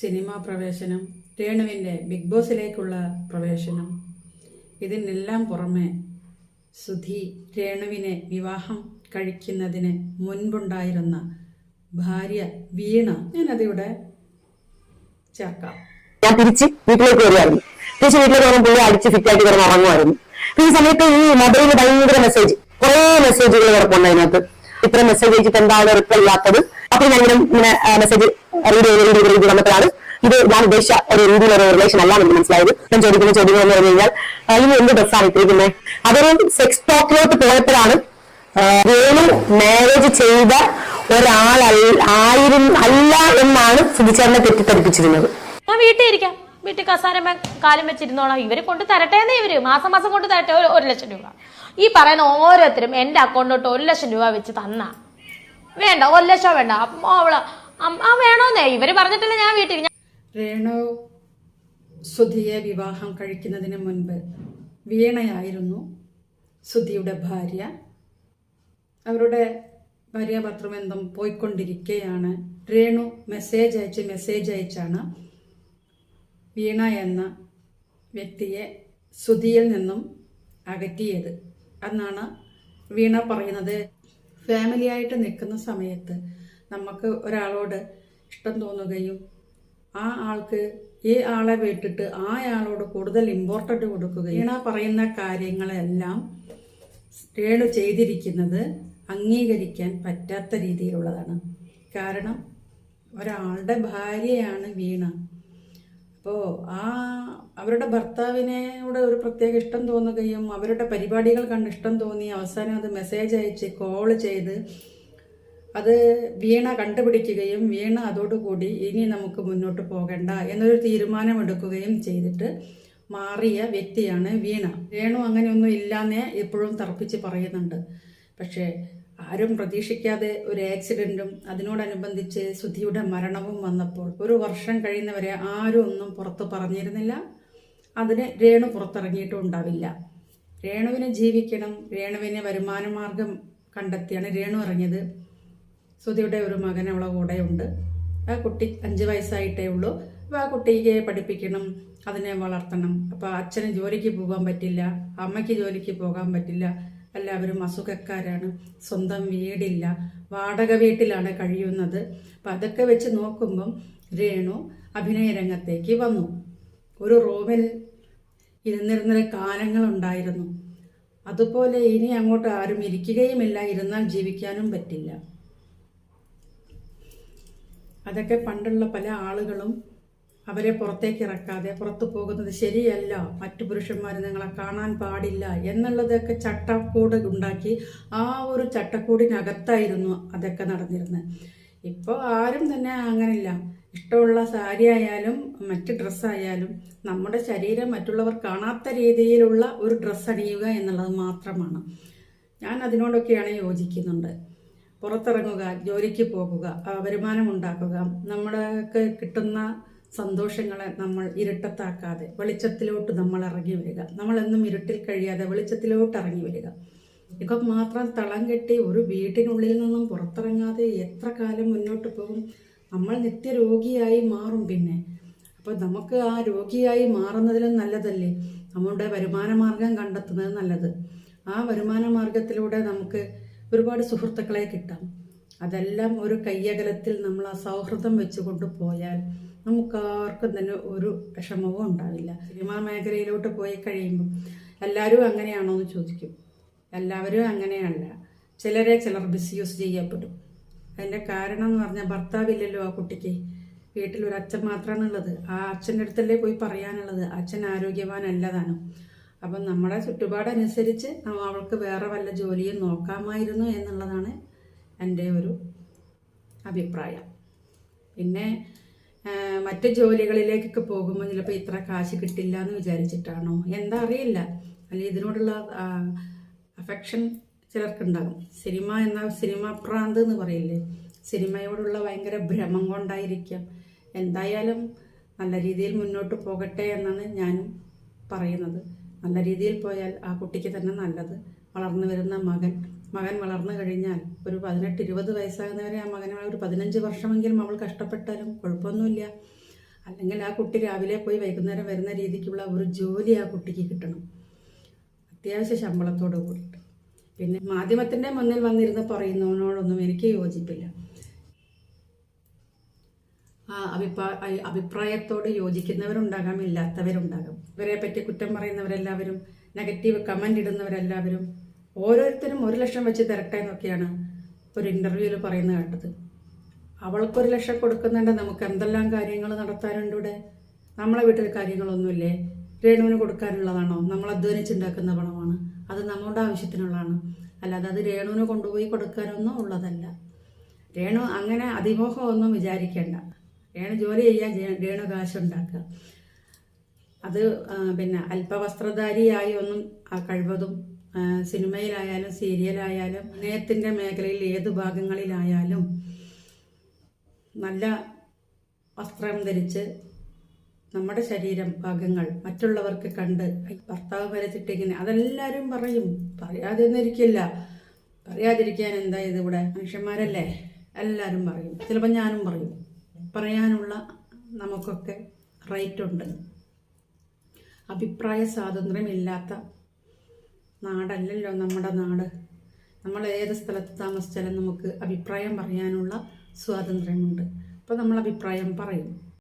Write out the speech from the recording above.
Cinema പ്രവേശനം രേണുവിന്റെ big ബോസിലേക്കുള്ള പ്രവേശനം. ഇതിനെല്ലാം പുറമെ സുധി രേണുവിനെ വിവാഹം കഴിക്കുന്നതിന് മുൻപുണ്ടായിരുന്ന ഭാര്യ വീണ ഞാനതിവിടെ ചേർക്കാം. ഞാൻ തിരിച്ച് വീട്ടിലേക്ക് വരുമായിരുന്നു തിരിച്ച് വീട്ടിലേക്ക് വരുമ്പോൾ പുള്ളി അടിച്ച് ഫിറ്റായിട്ട് കിടന്ന് ഉറങ്ങുമായിരുന്നു. ഈ സമയത്ത് ഈ മൊബൈലിൽ ഭയങ്കര മെസ്സേജ് കുറേ മെസ്സേജുകൾ കിടപ്പുണ്ട് അതിനകത്ത്. ഇത്ര മെസ്സേജ് അയച്ചിട്ട് എന്താണ് റിപ്ലൈ ഇല്ലാത്തത്? അപ്പൊ ഞാൻ ഇങ്ങനെ മെസ്സേജ് റീഡ് ചെയ്ത് റീഡ് വന്നപ്പോഴാണ് ഇത് ഞാൻ ഉദ്ദേശിച്ച ഒരു രീതിയിലൊരു റിലേഷൻ അല്ല എന്ന് മനസ്സിലായത്. ഞാൻ ചോദിക്കുന്ന ചോദ്യം എന്ന് പറഞ്ഞു കഴിഞ്ഞാൽ ഇനി എന്ത് ഡ്രസ്സാണ് ഇട്ടിരിക്കുന്നത് അതൊരു സെക്സ് ടോക്കിലോട്ട് പോയപ്പോഴാണ് വേണു മാരേജ് ചെയ്ത ഒരാൾ ആയിരം അല്ല എന്നാണ് സുധിച്ചേരനെ തെറ്റിദ്ധരിപ്പിച്ചിരുന്നത്. ഞാൻ വീട്ടിൽ വീട്ടിൽ കസാരമ കാലം വെച്ചിരുന്നോളാം. ഇവർ കൊണ്ട് തരട്ടെ എന്നേ ഇവർ മാസം മാസം കൊണ്ട് തരട്ടെ ഒരു- ഒരു ലക്ഷം രൂപ. ഈ പറയുന്ന ഓരോരുത്തരും എന്റെ അക്കൗണ്ടിലോട്ട് ഒരു ലക്ഷം രൂപ വെച്ച് തന്ന. വേണ്ട ഒരു ലക്ഷം വേണ്ട. അപ്പൊ അവൾ അമ്മ വേണോന്നേ. ഇവർ പറഞ്ഞിട്ടില്ല ഞാൻ വീട്ടിൽ രേണു സുധിയെ വിവാഹം കഴിക്കുന്നതിന് മുൻപ് വീണയായിരുന്നു സുധിയുടെ ഭാര്യ. അവരുടെ ഭാര്യാഭർത്തൃബന്ധം പോയിക്കൊണ്ടിരിക്കുകയാണ് രേണു മെസ്സേജ് അയച്ച് മെസ്സേജ് അയച്ചാണ് വീണ എന്ന വ്യക്തിയെ സുധിയിൽ നിന്നും അകറ്റിയത്. എന്നാണ് വീണ പറയുന്നത് ഫാമിലിയായിട്ട് നിൽക്കുന്ന സമയത്ത് നമുക്ക് ഒരാളോട് ഇഷ്ടം തോന്നുകയും ആ ആൾക്ക് ഈ ആളെ വിട്ടിട്ട് ആ ആളോട് കൂടുതൽ ഇമ്പോർട്ടന്റ് കൊടുക്കുകയും വീണ പറയുന്ന കാര്യങ്ങളെല്ലാം രേണു ചെയ്തിരിക്കുന്നത് അംഗീകരിക്കാൻ പറ്റാത്ത രീതിയിലുള്ളതാണ്. കാരണം ഒരാളുടെ ഭാര്യയാണ് വീണ. അപ്പോൾ ആ അവരുടെ ഭർത്താവിനോട് ഒരു പ്രത്യേക ഇഷ്ടം തോന്നുകയും അവരുടെ പരിപാടികൾ കണ്ട് ഇഷ്ടം തോന്നി. അവസാനം അത് മെസ്സേജ് അയച്ച് കോൾ ചെയ്ത് അത് വീണ കണ്ടുപിടിക്കുകയും വീണ അതോടുകൂടി ഇനി നമുക്ക് മുന്നോട്ട് പോകണ്ട എന്നൊരു തീരുമാനമെടുക്കുകയും ചെയ്തിട്ട് മാറിയ വ്യക്തിയാണ് വീണ. വേണു അങ്ങനെയൊന്നും ഇല്ലാന്നേ ഇപ്പോഴും തർപ്പിച്ച് പറയുന്നുണ്ട്. പക്ഷേ ആരും പ്രതീക്ഷിക്കാതെ ഒരു ആക്സിഡന്റും അതിനോടനുബന്ധിച്ച് സുധിയുടെ മരണവും വന്നപ്പോൾ ഒരു വർഷം കഴിയുന്നവരെ ആരും ഒന്നും പുറത്ത് പറഞ്ഞിരുന്നില്ല. അതിന് രേണു പുറത്തിറങ്ങിയിട്ടും ഉണ്ടാവില്ല. രേണുവിനെ ജീവിക്കണം രേണുവിനെ വരുമാനമാർഗം കണ്ടെത്തിയാണ് രേണു ഇറങ്ങിയത്. സുധിയുടെ ഒരു മകൻ അവളെ കൂടെയുണ്ട് ആ കുട്ടി അഞ്ച് വയസ്സായിട്ടേ ഉള്ളൂ. അപ്പോൾ ആ കുട്ടിയെ പഠിപ്പിക്കണം അതിനെ വളർത്തണം. അപ്പോൾ അച്ഛന് ജോലിക്ക് പോകാൻ പറ്റില്ല അമ്മയ്ക്ക് ജോലിക്ക് പോകാൻ പറ്റില്ല. എല്ലാവരും അസുഖക്കാരാണ്. സ്വന്തം വീടില്ല. വാടക വീട്ടിലാണ് കഴിയുന്നത്. അപ്പം അതൊക്കെ വെച്ച് നോക്കുമ്പം രേണു അഭിനയ രംഗത്തേക്ക് വന്നു. ഒരു റൂമിൽ ഇരുന്നിരുന്ന കാലങ്ങളുണ്ടായിരുന്നു. അതുപോലെ ഇനി അങ്ങോട്ട് ആരും ഇരിക്കുകയുമില്ല. ഇരുന്നാൽ ജീവിക്കാനും പറ്റില്ല. അതൊക്കെ പണ്ടുള്ള പല ആളുകളും അവരെ പുറത്തേക്ക് ഇറക്കാതെ പുറത്തു പോകുന്നത് ശരിയല്ല. മറ്റു പുരുഷന്മാർ നിങ്ങളെ കാണാൻ പാടില്ല എന്നുള്ളതൊക്കെ ചട്ടക്കൂട് ഉണ്ടാക്കി ആ ഒരു ചട്ടക്കൂടിനകത്തായിരുന്നു അതൊക്കെ നടന്നിരുന്നത്. ഇപ്പോൾ ആരും തന്നെ അങ്ങനെയില്ല. ഇഷ്ടമുള്ള സാരി ആയാലും മറ്റ് ഡ്രസ്സായാലും നമ്മുടെ ശരീരം മറ്റുള്ളവർ കാണാത്ത രീതിയിലുള്ള ഒരു ഡ്രസ്സ് അണിയുക എന്നുള്ളത് മാത്രമാണ്. ഞാൻ അതിനോടൊക്കെയാണ് യോജിക്കുന്നുണ്ട്. പുറത്തിറങ്ങുക ജോലിക്ക് പോകുക വരുമാനം ഉണ്ടാക്കുക നമ്മൾക്ക് കിട്ടുന്ന സന്തോഷങ്ങളെ നമ്മൾ ഇരുട്ടത്താക്കാതെ വെളിച്ചത്തിലോട്ട് നമ്മൾ ഇറങ്ങി വരിക. നമ്മളെന്നും ഇരുട്ടിൽ കഴിയാതെ വെളിച്ചത്തിലോട്ട് ഇറങ്ങി വരിക. ഇപ്പൊ മാത്രം തളം കെട്ടി ഒരു വീട്ടിനുള്ളിൽ നിന്നും പുറത്തിറങ്ങാതെ എത്ര കാലം മുന്നോട്ട് പോകും? നമ്മൾ നിത്യരോഗിയായി മാറും പിന്നെ. അപ്പോൾ നമുക്ക് ആ രോഗിയായി മാറുന്നതിലും നല്ലതല്ലേ? നമ്മുടെ വരുമാന മാർഗം കണ്ടെത്തുന്നത് നല്ലത്. ആ വരുമാന മാർഗത്തിലൂടെ നമുക്ക് ഒരുപാട് സുഹൃത്തുക്കളെ കിട്ടാം. അതെല്ലാം ഒരു കയ്യകലത്തിൽ നമ്മൾ ആ സൗഹൃദം വെച്ചുകൊണ്ട് പോയാൽ നമുക്ക് ആർക്കും തന്നെ ഒരു വിഷമവും ഉണ്ടാവില്ല. സിനിമാ മേഖലയിലോട്ട് പോയി കഴിയുമ്പം എല്ലാവരും അങ്ങനെയാണോ എന്ന് ചോദിക്കും. എല്ലാവരും അങ്ങനെയല്ല. ചിലരെ ചിലർ മിസ്യൂസ് ചെയ്യപ്പെടും. അതിന്റെ കാരണം എന്ന് പറഞ്ഞാൽ ഭർത്താവില്ലല്ലോ ആ കുട്ടിക്ക്. വീട്ടിൽ ഒരു അച്ഛൻ മാത്രമാണുള്ളത്. ആ അച്ഛന്റെ അടുത്തല്ലേ പോയി പറയാനുള്ളത്. അച്ഛൻ ആരോഗ്യവാനല്ലതാനും. അപ്പം നമ്മുടെ ചുറ്റുപാടനുസരിച്ച് അവൾക്ക് വേറെ വല്ല ജോലിയും നോക്കാമായിരുന്നു എന്നുള്ളതാണ് എന്റെ ഒരു അഭിപ്രായം. പിന്നെ മറ്റ് ജോലികളിലേക്കൊക്കെ പോകുമ്പോൾ ചിലപ്പോൾ ഇത്ര കാശ് കിട്ടില്ല എന്ന് വിചാരിച്ചിട്ടാണോ? എന്താ അറിയില്ല. അല്ലെങ്കിൽ ഇതിനോടുള്ള അഫെക്ഷൻ ചിലർക്കുണ്ടാകും. സിനിമ എന്ന സിനിമ പ്രാന്ത് എന്ന് പറയില്ലേ? സിനിമയോടുള്ള ഭയങ്കര ഭ്രമം കൊണ്ടായിരിക്കാം. എന്തായാലും നല്ല രീതിയിൽ മുന്നോട്ട് പോകട്ടെ എന്നാണ് ഞാനും പറയുന്നത്. നല്ല രീതിയിൽ പോയാൽ ആ കുട്ടിക്ക് തന്നെ നല്ലത് വളർന്നു വരുന്ന മകൻ മകൻ വളർന്നു കഴിഞ്ഞാൽ ഒരു പതിനെട്ട് ഇരുപത് വയസ്സാകുന്നവരെ ആ മകനെ ഒരു പതിനഞ്ച് വർഷമെങ്കിലും അവൾ കഷ്ടപ്പെട്ടാലും കുഴപ്പമൊന്നുമില്ല. അല്ലെങ്കിൽ ആ കുട്ടി രാവിലെ പോയി വൈകുന്നേരം വരുന്ന രീതിക്കുള്ള ഒരു ജോലി ആ കുട്ടിക്ക് കിട്ടണം. അത്യാവശ്യ ശമ്പളത്തോട് കൂടിയിട്ട്. പിന്നെ മാധ്യമത്തിന്റെ മുന്നിൽ വന്നിരുന്ന് പറയുന്നതിനോടൊന്നും എനിക്ക് യോജിപ്പില്ല. ആ അഭിപ്രായ അഭിപ്രായത്തോട് യോജിക്കുന്നവരുണ്ടാകാം ഇല്ലാത്തവരുണ്ടാകാം. ഇവരെ പറ്റി കുറ്റം പറയുന്നവരെല്ലാവരും നെഗറ്റീവ് കമന്റ് ഇടുന്നവരെല്ലാവരും ഓരോരുത്തരും ഒരു ലക്ഷം വെച്ച് തിരക്കാന്നൊക്കെയാണ് ഒരു ഇന്റർവ്യൂവിൽ പറയുന്നത് കേട്ടത്. അവൾക്കൊരു ലക്ഷം കൊടുക്കുന്നുണ്ട് നമുക്ക് എന്തെല്ലാം കാര്യങ്ങൾ നടത്താനുണ്ട് ഇവിടെ? നമ്മളെ വീട്ടിൽ കാര്യങ്ങളൊന്നുമില്ലേ? രേണുവിന് കൊടുക്കാനുള്ളതാണോ? നമ്മൾ അധ്വാനിച്ചുണ്ടാക്കുന്ന പണമാണ്. അത് നമ്മുടെ ആവശ്യത്തിനുള്ളതാണ്. അല്ലാതെ അത് രേണുവിന് കൊണ്ടുപോയി കൊടുക്കാനൊന്നും ഉള്ളതല്ല. രേണു അങ്ങനെ അതിമോഹമൊന്നും വിചാരിക്കേണ്ട. രേണു ജോലി ചെയ്യാൻ രേണു കാശുണ്ടാക്കുക. അത് പിന്നെ അല്പവസ്ത്രധാരിയായി ഒന്നും ആ കഴിവതും സിനിമയിലായാലും സീരിയലായാലും അഭിനയത്തിന്റെ മേഖലയിൽ ഏത് ഭാഗങ്ങളിലായാലും നല്ല വസ്ത്രം ധരിച്ച് നമ്മുടെ ശരീരം ഭാഗങ്ങൾ മറ്റുള്ളവർക്ക് കണ്ട് "ഐ, ഭർത്താവ് വരച്ചിട്ടിങ്ങനെ അതെല്ലാവരും പറയും. പറയാതെ ഒന്നും ഇരിക്കില്ല പറയാതിരിക്കാൻ എന്താ ഇത് ഇവിടെ? മനുഷ്യന്മാരല്ലേ? എല്ലാവരും പറയും. ചിലപ്പോൾ ഞാനും പറയും. പറയാനുള്ള നമുക്കൊക്കെ റൈറ്റ് ഉണ്ട് അഭിപ്രായ സ്വാതന്ത്ര്യമില്ലാത്ത നാടല്ലല്ലോ നമ്മുടെ നാട്. നമ്മൾ ഏത് സ്ഥലത്ത് താമസിച്ചാലും നമുക്ക് അഭിപ്രായം പറയാനുള്ള സ്വാതന്ത്ര്യമുണ്ട്. അപ്പോൾ നമ്മൾ അഭിപ്രായം പറയും.